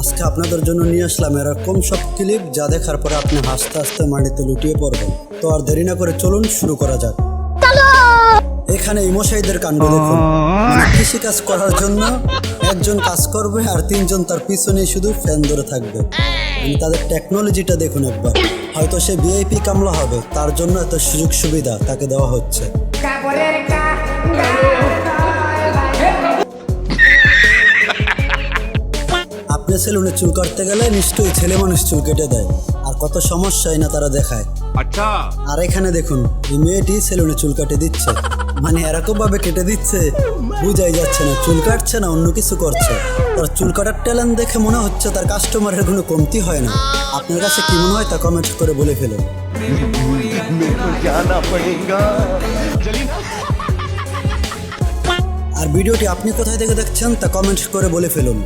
আজকে আপনাদের জন্য নিয়ে আসলাম এরকম সব ক্লিপ যা দেখার পরে আপনি হাসতে হাসতে মাটিতে লুটিয়ে পড়বেন। তো আর দেরি না করে চলুন শুরু করা যাক। এখানে ইমোশাইদের কাণ্ড দেখুন। কৃষিকাজ কৃষি কাজ করার জন্য একজন কাজ করবে আর তিনজন তার পিছনে শুধু ফ্যান ধরে থাকবে। মানে তাদের টেকনোলজিটা দেখুন একবার। হয়তো সে ভিআইপি কামলা হবে তার জন্য এত সুযোগ সুবিধা তাকে দেওয়া হচ্ছে। আপনি সেলুনে চুল কাটতে গেলে নিশ্চয়ই ছেলে মানুষ চুল কেটে দেয়। আর কত সমস্যাই না তারা দেখায়। আচ্ছা। আর এখানে দেখুন এই মেয়েটি সেলুনে চুল কাটে দিচ্ছে। মানে এরকম ভাবে কেটে দিচ্ছে বুঝাই যাচ্ছে না চুল কাটছে না অন্য কিছু করছে। তার চুল কাটার ট্যালেন্ট দেখে মনে হচ্ছে তার কাস্টমারের কোনো কমতি হয় না। আপনার কাছে কি মনে হয় তা কমেন্ট করে বলে ফেলুন। আর ভিডিওটি আপনি কোথায় থেকে দেখছেন তা কমেন্ট করে বলে ফেলুন।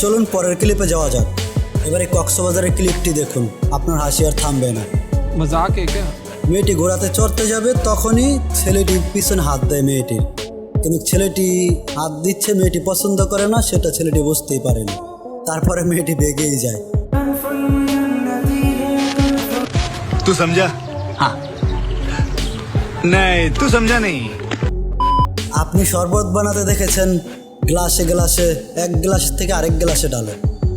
চলুন পরের ক্লিপে যাওয়া যাক। এবারে কক্সবাজারের ক্লিপটি দেখুন। আপনার হাসি আর থামবে না। মজাক মেয়েটি ঘোড়াতে চড়তে যাবে তখনই ছেলেটি পিছনে হাত দেয় মেয়েটির। কিন্তু ছেলেটি হাত দিচ্ছে মেয়েটি পছন্দ করে না সেটা ছেলেটি বুঝতেই পারে না। তারপরে মেয়েটি বেগেই যায়। তু সমঝা নাই তু সমঝা নেই আপনি শরবত বানাতে দেখেছেন গ্লাসে গ্লাসে এক গ্লাস থেকে আরেক গ্লাসে ডালে।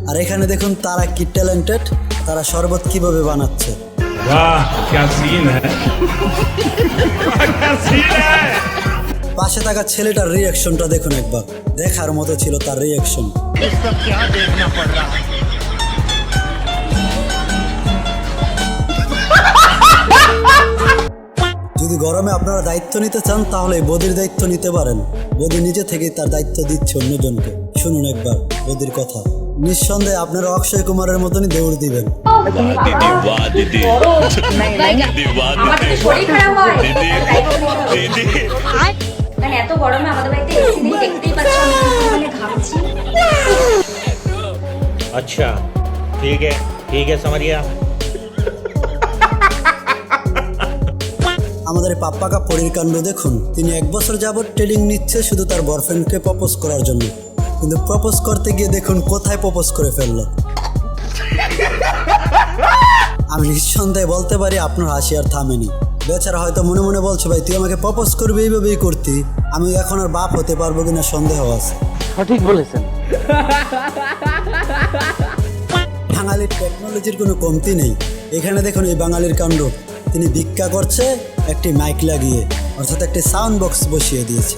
আর এখানে দেখুন তারা কি ট্যালেন্টেড তারা শরবত কীভাবে বানাচ্ছে। পাশে থাকা ছেলেটার রিয়াকশনটা দেখুন একবার। দেখার মতো ছিল তার রিয়াকশন গরমে আপনারা দায়িত্ব নিতে চান তাহলে এই বদির দায়িত্ব নিতে পারেন বদি নিজে থেকেই তার দায়িত্ব দিচ্ছে অন্যজনকে শুনুন একবার বদির কথা নিঃসন্দেহে আপনারা অক্ষয় কুমারের মতনই দৌড় দিবেন আমাদের শরীর খারাপ হয় মানে এত গরমে আমাদের বাড়িতে এসি নেই দেখতেই পাচ্ছ আমি কি পরিমাণে ঘামছি अच्छा ठीक है ठीक है समझ गया আমাদের পাপ্পাকা পরীর কাণ্ড দেখুন। তিনি এক বছর যাবৎ ট্রেনিং নিচ্ছে শুধু তার বয়ফ্রেন্ডকে প্রপোজ করার জন্য। কিন্তু প্রপোজ করতে গিয়ে দেখুন কোথায় প্রপোজ করে ফেলল। আমি নিঃসন্দেহে বলতে পারি আপনার হাসি আর থামেনি। বেচারা হয়তো মনে মনে বলছে ভাই তুই আমাকে প্রপোজ করবি এইভাবেই করতি। আমি এখন আর বাপ হতে পারব কিনা সন্দেহ আছে। সঠিক বলেছেন। বাঙালির টেকনোলজির কোনো কমতি নেই। এখানে দেখুন এই বাঙালির কাণ্ড। তিনি ভিক্ষা করছে একটি মাইক লাগিয়ে অর্থাৎ একটি সাউন্ড বক্স বসিয়ে দিয়েছে।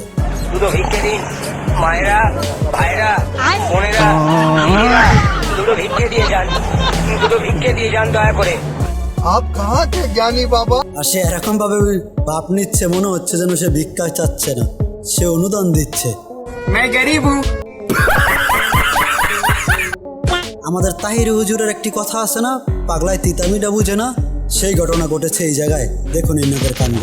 এরকম ভাবে নিচ্ছে মনে হচ্ছে যেন সে ভিক্ষা চাচ্ছে না। সে অনুদান দিচ্ছে। আমাদের তাহির হুজুরের একটি কথা আছে না পাগলায় তিতামিটা বুঝে না? সেই ঘটনা ঘটেছে এই জায়গায়। দেখুন ইন্নাদের কাণ্ড।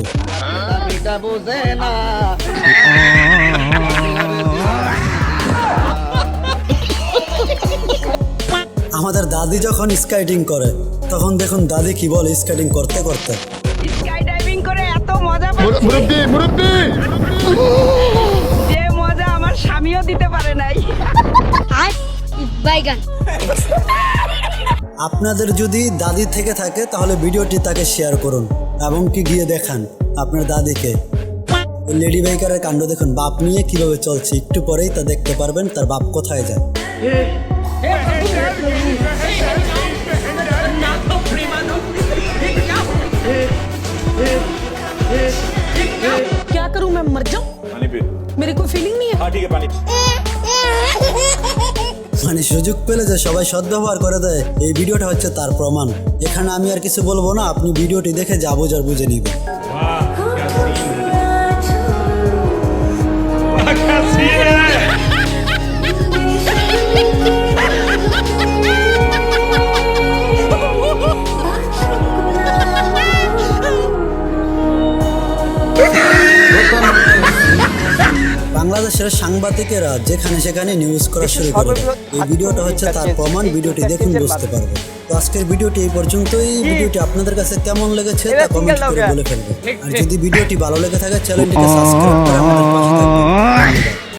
আমাদের দাদি যখন স্কেটিং করে তখন দেখুন দাদি কি বলে স্কেটিং করতে করতে। করে এত মজা যে মজা আমার স্বামীও দিতে পারে নাই। বাইগান আপনাদের যদি দাদি থেকে থাকে তাহলে ভিডিওটি তাকে শেয়ার করুন এবং কি গিয়ে দেখান আপনার দাদিকে ওই লেডি বাইকারের কাণ্ড দেখুন বাপ নিয়ে কিভাবে চলছে একটু পরেই তা দেখতে পারবেন তার বাপ কোথায় যায় क्या करूं मैं मर जाऊं मेरे को फीलिंग नहीं है ठीक है पानी মানে সুযোগ পেলে যে সবাই সদ্ব্যবহার করে দেয়, এই ভিডিওটা হচ্ছে তার প্রমাণ। এখানে আমি আর কিছু বলব না, আপনি ভিডিওটি দেখে যা বোঝার বুঝে নিবেন। বাংলাদেশের সাংবাদিকেরা যেখানে সেখানে নিউজ করা শুরু করে। এই ভিডিওটা হচ্ছে তার প্রমাণ। ভিডিওটি দেখুন বুঝতে পারবেন। তো আজকের ভিডিওটি এই পর্যন্তই। ভিডিওটি আপনাদের কাছে কেমন লেগেছে তা কমেন্ট করে বলে ফেলবেন। আর যদি ভিডিওটি ভালো লেগে থাকে চ্যানেলটিকে সাবস্ক্রাইব করে আমাদের পাশে থাকবেন।